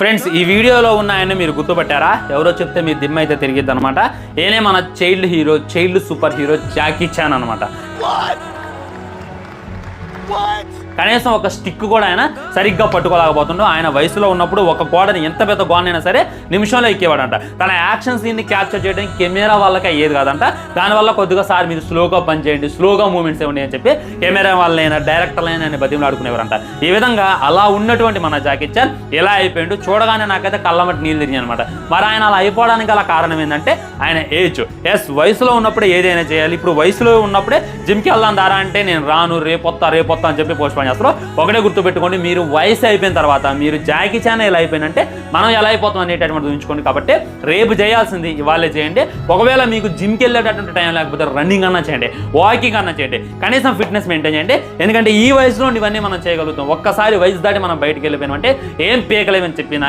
Friends ఈ వీడియోలో ఉన్న ఆయన మీరు గుర్తుపట్టారా? ఎవరో చెప్తే మీ దిమ్మ అయితే తిరిగిద్ది అనమాట ఏనే మన child hero child super hero Jackie Chan అనమాట కనీసం ఒక స్టిక్ కూడా ఆయన సరిగ్గా పట్టుకోలేకపోతుండో. ఆయన వయసులో ఉన్నప్పుడు ఒక గోడని ఎంత పెద్ద గోడనైనా సరే నిమిషంలో ఎక్కేవాడంట. తన యాక్షన్ సీన్ని క్యాప్చర్ చేయడానికి కెమెరా వాళ్ళకి అయ్యేది కాదంట. దానివల్ల కొద్దిగా సార్ మీరు స్లోగా పని చేయండి స్లోగా మూమెంట్స్ ఇవ్వండి అని చెప్పి కెమెరా వాళ్ళైనా డైరెక్టర్లైనా అని బతిమలు ఆడుకునేవారంట. ఈ విధంగా అలా ఉన్నటువంటి మన జాకీ చాన్ ఎలా అయిపోయిండు చూడగానే నాకైతే కళ్ళమట్టి నీళ్ళు తిరిగి అనమాట మరి ఆయన అలా అయిపోవడానికి గల కారణం ఏంటంటే ఆయన ఏజ్. ఎస్ వయసులో ఉన్నప్పుడే ఏదైనా చేయాలి. ఇప్పుడు వయసులో ఉన్నప్పుడే జిమ్కి వెళ్దాం దారా అంటే నేను రాను రేపొత్తా రేపొత్తా అని చెప్పి పోస్ట్ పోన్ చేస్తారు ఒకటే గుర్తుపెట్టుకోండి మీరు వయసు అయిపోయిన తర్వాత మీరు జాకీ చాన్ ఎలా అయిపోయినంటే మనం ఎలా అయిపోతాం అనేటటువంటి ఉంచుకోండి కాబట్టి రేపు చేయాల్సింది ఇవాళే చేయండి. ఒకవేళ మీకు జిమ్కి వెళ్ళేటటువంటి టైం లేకపోతే రన్నింగ్ అన్నా చేయండి వాకింగ్ అన్నా చేయండి కనీసం ఫిట్నెస్ మెయింటైన్ చేయండి. ఎందుకంటే ఈ వయసులో ఇవన్నీ మనం చేయగలుగుతాం. ఒక్కసారి వయసు దాటి మనం బయటకు వెళ్ళిపోయినామంటే ఏం పీకలేమని చెప్పి నాకు